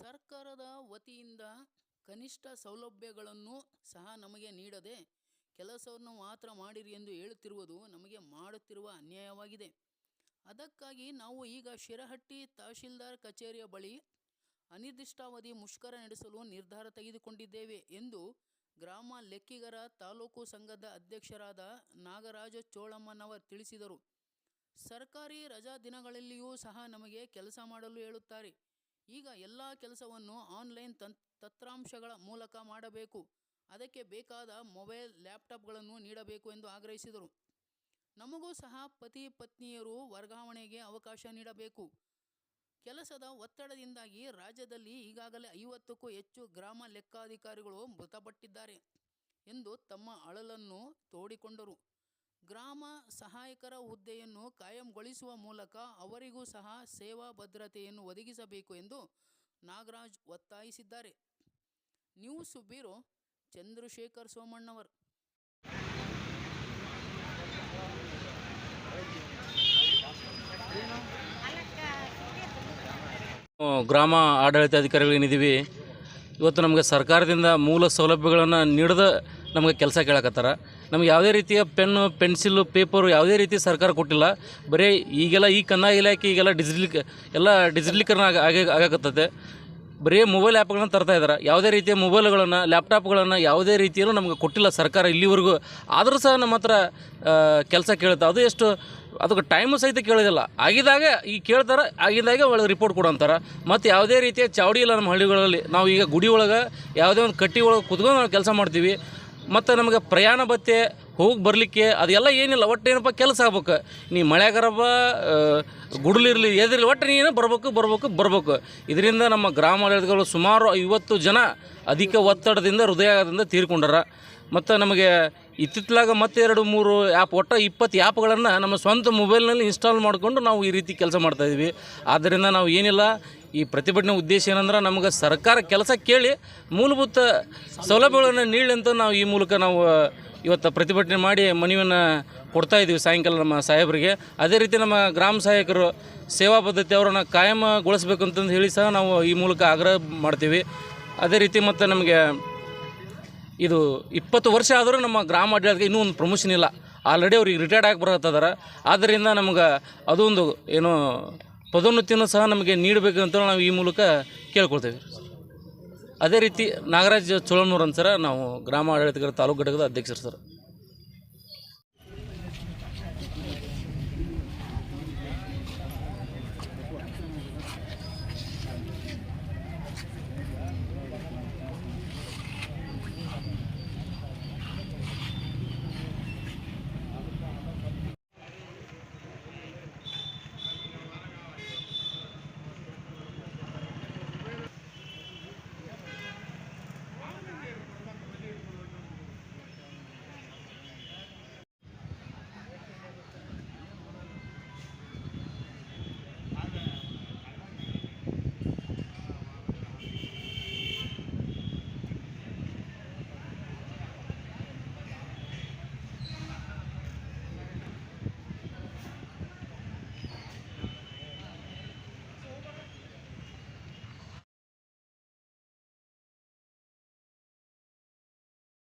ಸರ್ಕಾರದ ವತಿಯಿಂದ ಕನಿಷ್ಠ ಸೌಲಭ್ಯಗಳನ್ನು ಸಹ ನಮಗೆ ನೀಡದೆ ಕೆಲಸವನ್ನು ಮಾತ್ರ ಮಾಡಿರಿ ಎಂದು ಹೇಳುತ್ತಿರುವುದು ನಮಗೆ ಮಾಡುತ್ತಿರುವ ಅನ್ಯಾಯವಾಗಿದೆ. ಅದಕ್ಕಾಗಿ ನಾವು ಈಗ ಶಿರಹಟ್ಟಿ ತಹಶೀಲ್ದಾರ್ ಕಚೇರಿಯ ಬಳಿ ಅನಿರ್ದಿಷ್ಟಾವಧಿ ಮುಷ್ಕರ ನಡೆಸಲು ನಿರ್ಧಾರ ತೆಗೆದುಕೊಂಡಿದ್ದೇವೆ ಎಂದು ಗ್ರಾಮ ಲೆಕ್ಕಿಗರ ತಾಲೂಕು ಸಂಘದ ಅಧ್ಯಕ್ಷರಾದ ನಾಗರಾಜ ಚೋಳಮ್ಮನವರು ತಿಳಿಸಿದರು. ಸರ್ಕಾರಿ ರಜಾ ದಿನಗಳಲ್ಲಿಯೂ ಸಹ ನಮಗೆ ಕೆಲಸ ಮಾಡಲು ಹೇಳುತ್ತಾರೆ. ಈಗ ಎಲ್ಲ ಕೆಲಸವನ್ನು ಆನ್ಲೈನ್ ತಂತ್ ತಂತ್ರಾಂಶಗಳ ಮೂಲಕ ಮಾಡಬೇಕು. ಅದಕ್ಕೆ ಬೇಕಾದ ಮೊಬೈಲ್ ಲ್ಯಾಪ್ಟಾಪ್ಗಳನ್ನು ನೀಡಬೇಕು ಎಂದು ಆಗ್ರಹಿಸಿದರು. ನಮಗೂ ಸಹ ಪತಿ ಪತ್ನಿಯರು ವರ್ಗಾವಣೆಗೆ ಅವಕಾಶ ನೀಡಬೇಕು. ಕೆಲಸದ ಒತ್ತಡದಿಂದಾಗಿ ರಾಜ್ಯದಲ್ಲಿ ಈಗಾಗಲೇ ಐವತ್ತಕ್ಕೂ ಹೆಚ್ಚು ಗ್ರಾಮ ಲೆಕ್ಕಾಧಿಕಾರಿಗಳು ಮೃತಪಟ್ಟಿದ್ದಾರೆ ಎಂದು ತಮ್ಮ ಅಳಲನ್ನು ತೋಡಿಕೊಂಡರು. ಗ್ರಾಮ ಸಹಾಯಕರ ಹುದ್ದೆಯನ್ನು ಕಾಯಂಗೊಳಿಸುವ ಮೂಲಕ ಅವರಿಗೂ ಸಹ ಸೇವಾ ಭದ್ರತೆಯನ್ನು ಒದಗಿಸಬೇಕು ಎಂದು ನಾಗರಾಜ್ ಒತ್ತಾಯಿಸಿದ್ದಾರೆ. News bureau Chandrashekhar Somannavar. ಗ್ರಾಮ ಆಡಳಿತಾಧಿಕಾರಿಗಳೇನಿದ್ದೀವಿ ಇವತ್ತು ನಮಗೆ ಸರ್ಕಾರದಿಂದ ಮೂಲ ಸೌಲಭ್ಯಗಳನ್ನು ನೀಡದ ನಮಗೆ ಕೆಲಸ ಕೇಳಕತ್ತಾರ. ನಮಗೆ ಯಾವುದೇ ರೀತಿಯ ಪೆನ್ನು ಪೆನ್ಸಿಲು, ಪೇಪರು ಯಾವುದೇ ರೀತಿ ಸರ್ಕಾರ ಕೊಟ್ಟಿಲ್ಲ. ಬರೀ ಈಗೆಲ್ಲ ಈ ಕನ್ನಡ ಇಲಾಖೆ ಈಗೆಲ್ಲ ಡಿಜಿಟಲ್, ಎಲ್ಲ ಡಿಜಿಟಲೀಕರಣ ಆಗ ಆಗ, ಆಗಕತ್ತತೆ. ಬರೀ ಮೊಬೈಲ್ ಆ್ಯಪ್ಗಳನ್ನು ತರ್ತಾ ಇದ್ದಾರೆ ಯಾವುದೇ ರೀತಿಯ ಮೊಬೈಲ್ಗಳನ್ನು ಲ್ಯಾಪ್ಟಾಪ್ಗಳನ್ನು ಯಾವುದೇ ರೀತಿಯಲ್ಲೂ ನಮಗೆ ಕೊಟ್ಟಿಲ್ಲ ಸರ್ಕಾರ ಇಲ್ಲಿವರೆಗೂ. ಆದರೂ ಸಹ ನಮ್ಮ ಹತ್ರ ಕೆಲಸ ಕೇಳುತ್ತೆ. ಅದು ಎಷ್ಟು ಅದಕ್ಕೆ ಟೈಮು ಸಹಿತ ಕೇಳೋದಿಲ್ಲ. ಆಗಿದಾಗ ಈಗ ಕೇಳ್ತಾರೆ ಆಗಿದಾಗ ಒಳಗೆ ರಿಪೋರ್ಟ್ ಕೊಡು ಅಂತಾರೆ. ಮತ್ತು ಯಾವುದೇ ರೀತಿಯ ಚಾವಡಿ ಇಲ್ಲ ನಮ್ಮ ಹಳ್ಳಿಗಳಲ್ಲಿ. ನಾವು ಈಗ ಗುಡಿ ಒಳಗೆ ಯಾವುದೇ ಒಂದು ಕಟ್ಟಿ ಒಳಗೆ ಕುತ್ಕೊಂಡು ನಾವು ಕೆಲಸ ಮಾಡ್ತೀವಿ. ಮತ್ತು ನಮಗೆ ಪ್ರಯಾಣ ಭತ್ಯೆ ಹೋಗಿ ಬರಲಿಕ್ಕೆ ಅದೆಲ್ಲ ಏನಿಲ್ಲ, ಒಟ್ಟು ಏನಪ್ಪ ಕೆಲಸ ಆಗ್ಬೇಕು. ನೀ ಮಳೆಗರಬ ಗುಡ್ಲಿರಲಿ ಎದಿರಲಿ ಒಟ್ಟು ನೀನು ಬರ್ಬೇಕು ಬರ್ಬೇಕು ಬರ್ಬೇಕು. ಇದರಿಂದ ನಮ್ಮ ಗ್ರಾಮಾಡಳಿತಗಳು ಸುಮಾರು ಐವತ್ತು ಜನ ಅಧಿಕ ಒತ್ತಡದಿಂದ ಹೃದಯದಿಂದ ತೀರ್ಕೊಂಡಾರ. ಮತ್ತು ನಮಗೆ ಇತ್ತಿತ್ತಲಾಗ ಮತ್ತೆ ಎರಡು ಮೂರು ಆ್ಯಪ್ ಒಟ್ಟು ಇಪ್ಪತ್ತು ಆ್ಯಪ್ಗಳನ್ನು ನಮ್ಮ ಸ್ವಂತ ಮೊಬೈಲ್ನಲ್ಲಿ ಇನ್ಸ್ಟಾಲ್ ಮಾಡಿಕೊಂಡು ನಾವು ಈ ರೀತಿ ಕೆಲಸ ಮಾಡ್ತಾಯಿದ್ವಿ ಆದ್ದರಿಂದ ನಾವು ಏನಿಲ್ಲ ಈ ಪ್ರತಿಭಟನೆ ಉದ್ದೇಶ ಏನಂದ್ರೆ ನಮಗೆ ಸರ್ಕಾರ ಕೆಲಸ ಕೇಳಿ ಮೂಲಭೂತ ಸೌಲಭ್ಯಗಳನ್ನು ನೀಡಲಿ ಅಂತ ನಾವು ಈ ಮೂಲಕ ನಾವು ಇವತ್ತು ಪ್ರತಿಭಟನೆ ಮಾಡಿ ಮನವಿಯನ್ನು ಕೊಡ್ತಾ ಇದ್ದೀವಿ ಸಾಯಂಕಾಲ ನಮ್ಮ ಸಾಹೇಬರಿಗೆ. ಅದೇ ರೀತಿ ನಮ್ಮ ಗ್ರಾಮ ಸಹಾಯಕರು ಸೇವಾ ಪದ್ಧತಿ ಅವರನ್ನು ಕಾಯಮಗೊಳಿಸ್ಬೇಕು ಅಂತಂದು ಹೇಳಿ ಸಹ ನಾವು ಈ ಮೂಲಕ ಆಗ್ರಹ ಮಾಡ್ತೀವಿ. ಅದೇ ರೀತಿ ಮತ್ತು ನಮಗೆ ಇದು ಇಪ್ಪತ್ತು ವರ್ಷ ಆದರೂ ನಮ್ಮ ಗ್ರಾಮ ಆಡಳಿತಕ್ಕೆ ಇನ್ನೂ ಒಂದು ಪ್ರಮೋಷನ್ ಇಲ್ಲ. ಆಲ್ರೆಡಿ ಅವ್ರಿಗೆ ರಿಟೈರ್ಡ್ ಆಗಿ ಬರತ್ತದಾರ ಆದ್ದರಿಂದ ನಮ್ಗೆ ಅದೊಂದು ಏನು ಪದೋನ್ನತಿಯನ್ನು ಸಹ ನಮಗೆ ನೀಡಬೇಕು ಅಂತ ನಾವು ಈ ಮೂಲಕ ಕೇಳ್ಕೊಳ್ತೇವೆ. ಅದೇ ರೀತಿ ನಾಗರಾಜ್ ಚೋಳನೂರ್ ಅಂತ ಸರ ನಾವು ಗ್ರಾಮ ಆಡಳಿತಗಾರ ತಾಲೂಕು ಘಟಕದ ಅಧ್ಯಕ್ಷರು ಸರ್.